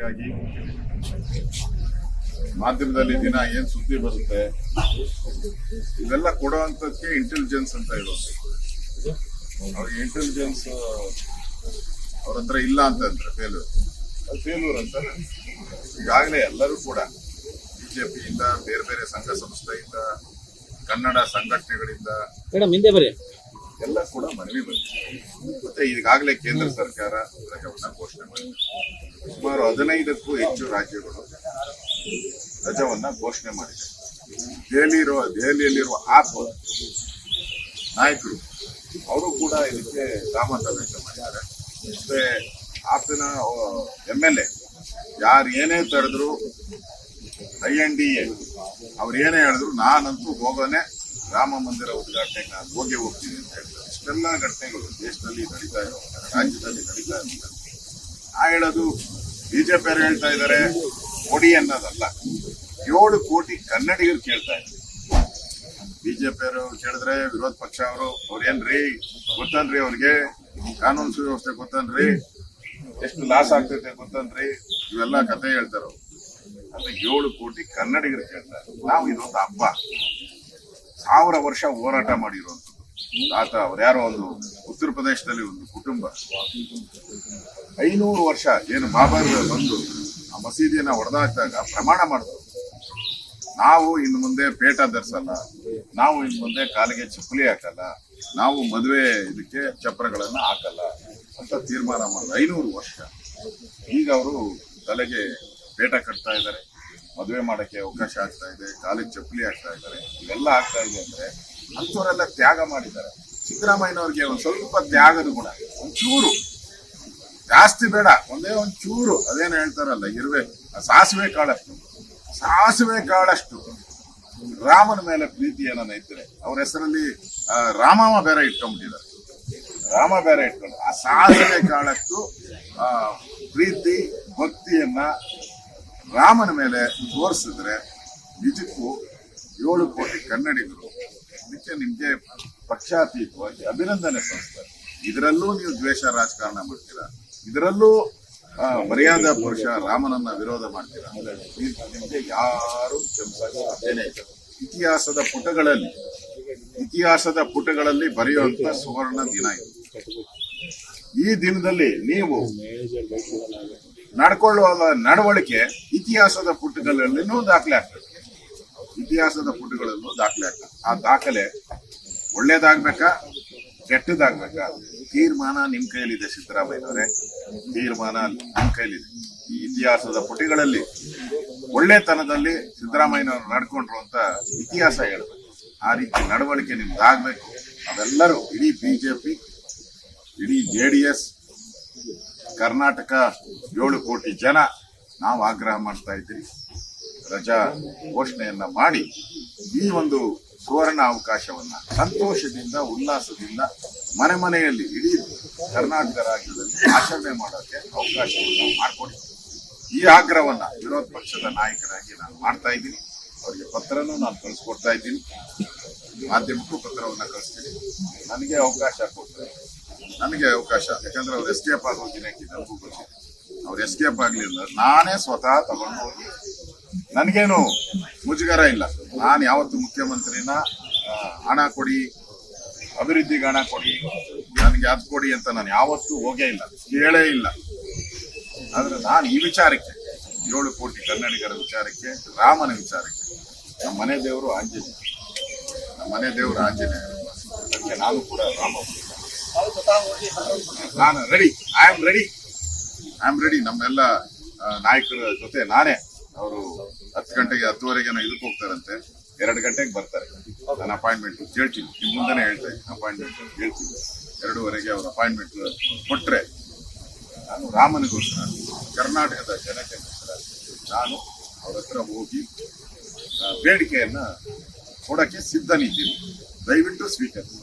ರೀತಿಯಾಗಿ ಮಾಧ್ಯಮದಲ್ಲಿ ದಿನ ಏನ್ ಸುದ್ದಿ ಬರುತ್ತೆ, ಇವೆಲ್ಲ ಕೊಡುವಂತದಕ್ಕೆ ಇಂಟೆಲಿಜೆನ್ಸ್ ಅಂತ ಇರೋದು. ಅವ್ರಿಗೆ ಇಂಟೆಲಿಜೆನ್ಸ್ ಅವ್ರ ಹತ್ರ ಇಲ್ಲ ಅಂತಂದ್ರೆ ಫೇಲ್ಯೂರ್ ಅದು ಫೇಲ್ಯೂರ್ ಅಂತ ಈಗಾಗಲೇ ಎಲ್ಲರೂ ಕೂಡ ಬಿಜೆಪಿಯಿಂದ, ಬೇರೆ ಬೇರೆ ಸಂಘ ಸಂಸ್ಥೆಯಿಂದ, ಕನ್ನಡ ಸಂಘಟನೆಗಳಿಂದ ಎಲ್ಲ ಕೂಡ ಮನವಿ ಬಂದಿದೆ. ಮತ್ತೆ ಈಗಾಗಲೇ ಕೇಂದ್ರ ಸರ್ಕಾರ ರಜವನ್ನ ಘೋಷಣೆ ಮಾಡಿದೆ. ಸುಮಾರು ಹದಿನೈದಕ್ಕೂ ಹೆಚ್ಚು ರಾಜ್ಯಗಳು ರಜವನ್ನ ಘೋಷಣೆ ಮಾಡಿದೆ. ದೆಹಲಿ ಇರುವ ದೆಹಲಿಯಲ್ಲಿರುವ ಆಪ್ ನಾಯಕರು, ಅವರು ಕೂಡ ಇದಕ್ಕೆ ಸಹಮತ ವ್ಯಕ್ತ ಮಾಡಿದ್ದಾರೆ. ಮತ್ತೆ ಆಪಿನ ಎಂ ಎಲ್ ಎ, ಯಾರು ಏನೇ ತಡೆದ್ರು, ಐ ಎನ್ ಡಿ ಎ, ಅವ್ರು ಏನೇ ಹೇಳಿದ್ರು ನಾನಂತೂ ಹೋಗೋನೆ ರಾಮ ಮಂದಿರ ಉದ್ಘಾಟನೆ ನಾನು ಹೋಗಿ ಹೋಗ್ತೀನಿ ಅಂತ ಹೇಳ್ತಾರೆ. ಇಷ್ಟೆಲ್ಲ ಘಟನೆಗಳು ದೇಶದಲ್ಲಿ ನಡೀತಾ ಇರೋ ರಾಜ್ಯದಲ್ಲಿ ನಡೀತಾ ಇರೋ ನಾ ಹೇಳೋದು ಬಿಜೆಪಿ ಅವರು ಹೇಳ್ತಾ ಇದ್ದಾರೆ ಕೊಡಿ ಅನ್ನೋದಲ್ಲ. ಏಳು ಕೋಟಿ ಕನ್ನಡಿಗರು ಕೇಳ್ತಾ ಇದ್ದಾರೆ. ಬಿಜೆಪಿ ಅವರು ಕೇಳಿದ್ರೆ ವಿರೋಧ ಪಕ್ಷ ಅವರು ಅವ್ರೇನ್ರಿ ಗೊತ್ತನ್ರಿ ಅವ್ರಿಗೆ? ಕಾನೂನು ಸುವ್ಯವಸ್ಥೆ ಗೊತ್ತನ್ರಿ? ಎಷ್ಟು ಲಾಸ್ ಆಗ್ತೈತೆ ಗೊತ್ತನ್ರಿ? ಇವೆಲ್ಲ ಕತೆ ಹೇಳ್ತಾರೆ. ಅಂದ್ರೆ ಏಳು ಕೋಟಿ ಕನ್ನಡಿಗರು ಕೇಳ್ತಾರೆ ನಾವು ಇದೊಂದು ಹಬ್ಬ. ಸಾವಿರ ವರ್ಷ ಹೋರಾಟ ಮಾಡಿರುವಂಥದ್ದು. ಆತ ಅವ್ರು ಯಾರೋ ಒಂದು ಉತ್ತರ ಪ್ರದೇಶದಲ್ಲಿ ಒಂದು ಕುಟುಂಬ. ಐನೂರು ವರ್ಷ ಏನು ಬಾಬರ್ ಬಂದು ಆ ಮಸೀದಿಯನ್ನ ಹೊಡೆದಾಕಿದಾಗ ಪ್ರಮಾಣ ಮಾಡಿದ್ರು ನಾವು ಇನ್ನು ಮುಂದೆ ಪೇಟ ಧರಿಸಲ್ಲ, ನಾವು ಇನ್ನು ಮುಂದೆ ಕಾಲಿಗೆ ಚಪ್ಪಲಿ ಹಾಕಲ್ಲ, ನಾವು ಮದುವೆ ಇದಕ್ಕೆ ಚಪ್ರಗಳನ್ನ ಹಾಕಲ್ಲ ಅಂತ ತೀರ್ಮಾನ ಮಾಡಿದ್ರು ಐನೂರು ವರ್ಷ. ಈಗ ಅವರು ತಲೆಗೆ ಪೇಟ ಕಟ್ತಾ ಇದ್ದಾರೆ. ಮದುವೆ ಮಾಡೋಕ್ಕೆ ಅವಕಾಶ ಆಗ್ತಾ ಇದೆ ಕಾಲಿಗೆ ಚಪ್ಪಲಿ ಆಗ್ತಾ ಇದ್ದಾರೆ, ಇವೆಲ್ಲ ಆಗ್ತಾ ಇದೆ ಅಂದರೆ ಅಂಥವರೆಲ್ಲ ತ್ಯಾಗ ಮಾಡಿದ್ದಾರೆ. ಸಿದ್ದರಾಮಯ್ಯನವ್ರಿಗೆ ಒಂದು ಸ್ವಲ್ಪ ತ್ಯಾಗದ ಗುಣ ಒಂಚೂರು ಜಾಸ್ತಿ ಬೇಡ, ಒಂದೇ ಒಂಚೂರು ಚೂರು. ಅದೇನು ಹೇಳ್ತಾರಲ್ಲ, ಇರುವೆ, ಆ ಸಾಸಿವೆ ಕಾಳಷ್ಟು. ಸಾಸಿವೆ ಕಾಳಷ್ಟು. ರಾಮನ ಮೇಲೆ ಪ್ರೀತಿ ಏನನ್ನ ಇದ್ರೆ ಅವ್ರ ಹೆಸರಲ್ಲಿ ರಾಮಾಮ ಬೇರೆ ಇಟ್ಕೊಂಡ್ಬಿಟ್ಟಿದ್ದಾರೆ. ರಾಮ ಬೇರೆ ಇಟ್ಕೊಂಡು ಆ ಸಾಸಿವೆ ಕಾಳಷ್ಟು ಪ್ರೀತಿ, ಭಕ್ತಿಯನ್ನ ರಾಮನ ಮೇಲೆ ತೋರಿಸಿದ್ರೆ ನಿಜಕ್ಕೂ ಏಳು ಕೋಟಿ ಕನ್ನಡಿಗರು ಇದಕ್ಕೆ ನಿಮಗೆ ಪಕ್ಷಾತೀತವಾಗಿ ಅಭಿನಂದನೆ ಸಲ್ಲಿಸ್ತಾರೆ. ಇದರಲ್ಲೂ ನೀವು ದ್ವೇಷ ರಾಜಕಾರಣ ಮಾಡ್ತೀರಾ? ಇದರಲ್ಲೂ ಮರ್ಯಾದಾ ಪುರುಷ ರಾಮನನ್ನ ವಿರೋಧ ಮಾಡ್ತೀರಾ? ನಿಮಗೆ ಯಾರು ಇತಿಹಾಸದ ಪುಟಗಳಲ್ಲಿ ಇತಿಹಾಸದ ಪುಟಗಳಲ್ಲಿ ಬರೆಯುವಂತ ಸುವರ್ಣ ದಿನ ಇದು. ಈ ದಿನದಲ್ಲಿ ನೀವು ನಡ್ಕೊಳ್ಳುವ ನಡವಳಿಕೆ ಇತಿಹಾಸದ ಪುಟಗಳಲ್ಲಿನೂ ದಾಖಲೆ ಆಗ್ತದೆ. ಇತಿಹಾಸದ ಪುಟಗಳಲ್ಲೂ ದಾಖಲೆ ಆಗ್ತದೆ. ಆ ದಾಖಲೆ ಒಳ್ಳೇದಾಗ್ಬೇಕಾ? ಕೆಟ್ಟದಾಗ್ಬೇಕಾ? ತೀರ್ಮಾನ ನಿಮ್ ಕೈಯಲ್ಲಿದೆ, ಸಿದ್ದರಾಮಯ್ಯನವರೇ. ತೀರ್ಮಾನ ನಿಮ್ ಕೈಲಿದೆ ಈ ಇತಿಹಾಸದ ಪುಟಗಳಲ್ಲಿ ಒಳ್ಳೆತನದಲ್ಲಿ ಸಿದ್ದರಾಮಯ್ಯನವರು ನಡ್ಕೊಂಡ್ರು ಅಂತ ಇತಿಹಾಸ ಹೇಳ್ಬೇಕು. ಆ ರೀತಿ ನಡವಳಿಕೆ ನಿಮ್ದಾಗ್ಬೇಕು. ಅದೆಲ್ಲರೂ ಇಡೀ ಬಿಜೆಪಿ, ಇಡೀ ಜೆ ಡಿ ಎಸ್ ಕರ್ನಾಟಕ ಏಳು ಕೋಟಿ ಜನ ನಾವು ಆಗ್ರಹ ಮಾಡ್ತಾ ಇದ್ದೀವಿ. ರಜಾ ಘೋಷಣೆಯನ್ನ ಮಾಡಿ ಈ ಒಂದು ಸುವರ್ಣ ಅವಕಾಶವನ್ನ ಸಂತೋಷದಿಂದ, ಉಲ್ಲಾಸದಿಂದ ಮನೆ ಮನೆಯಲ್ಲಿ ಇಡೀ ಕರ್ನಾಟಕ ರಾಜ್ಯದಲ್ಲಿ ಆಚರಣೆ ಮಾಡೋಕ್ಕೆ ಅವಕಾಶವನ್ನು ಮಾಡಿಕೊಡಿ. ಈ ಆಗ್ರಹವನ್ನ ವಿರೋಧ ಪಕ್ಷದ ನಾಯಕರಾಗಿ ನಾನು ಮಾಡ್ತಾ ಇದ್ದೀನಿ. ಅವರಿಗೆ ಪತ್ರನೂ ನಾನು ಕಳಿಸ್ಕೊಡ್ತಾ ಇದ್ದೀನಿ. ಮಾಧ್ಯಮಕ್ಕೂ ಪತ್ರವನ್ನ ಕಳಿಸ್ತೀನಿ. ನನಗೆ ಅವಕಾಶ ಕೊಟ್ಟರೆ ನನಗೆ ಅವಕಾಶ. ಯಾಕಂದ್ರೆ ಅವ್ರು ಎಸ್ಕೇಪ್ ಆಗೋ ದಿನಕ್ಕೆ ನನಗೂ ಅವ್ರು ಎಸ್ಕೇಪ್ ಆಗ್ಲಿಲ್ಲ. ನಾನೇ ಸ್ವತಃ ತಗೊಂಡು ಹೋಗಿ, ನನಗೇನು ಮುಜುಗರ ಇಲ್ಲ. ನಾನು ಯಾವತ್ತು ಮುಖ್ಯಮಂತ್ರಿನ ಹಣ ಕೊಡಿ, ಅಭಿವೃದ್ಧಿಗೆ ಹಣ ಕೊಡಿ, ನನಗೆ ಅದು ಕೊಡಿ ಅಂತ ನಾನು ಯಾವತ್ತೂ ಹೋಗೇ ಇಲ್ಲ. ಕೇಳೇ ಇಲ್ಲ. ಆದರೆ ನಾನು ಈ ವಿಚಾರಕ್ಕೆ, ಏಳು ಕೋಟಿ ಕನ್ನಡಿಗರ ವಿಚಾರಕ್ಕೆ, ರಾಮನ ವಿಚಾರಕ್ಕೆ, ನಮ್ಮ ಮನೆ ದೇವರು ಆಂಜನೇಯ. ನಮ್ಮ ಮನೆ ದೇವರು ಆಂಜನೇಯ. ಅದಕ್ಕೆ ನಾನು ಕೂಡ ರಾಮ ನಾನು ready I am ready I am ready ನಮ್ಮೆಲ್ಲ ನಾಯಕರ ಜೊತೆ ನಾನೇ. ಅವರು ಹತ್ತು ಗಂಟೆಗೆ, ಹತ್ತುವರೆಗೆ ಇದಕ್ಕೆ ಹೋಗ್ತಾರಂತೆ. ಎರಡು ಗಂಟೆಗೆ ಬರ್ತಾರೆ. ನನ್ನ ಅಪಾಯಿಂಟ್ಮೆಂಟ್ ಕೇಳ್ತೀನಿ ನಿಮ್ಮ ಮುಂದೆನೇ ಹೇಳ್ತಾ ಇದ್ದೀನಿ. ಅಪಾಯಿಂಟ್ಮೆಂಟ್ ಹೇಳ್ತೀನಿ. ಎರಡೂವರೆಗೆ ಅವ್ರ ಅಪಾಯಿಂಟ್ಮೆಂಟ್ ಕೊಟ್ಟರೆ ನಾನು ರಾಮನಿಗೋಸ್ಕರ ಕರ್ನಾಟಕದ ಜನತೆಗೋಸ್ಕರ ನಾನು ಅವ್ರ ಹತ್ರ ಹೋಗಿ ಬೇಡಿಕೆಯನ್ನು ಕೊಡಕ್ಕೆ ಸಿದ್ಧನಿದ್ದೀನಿ. ದಯವಿಟ್ಟು ಸ್ವೀಕರಿಸಿ.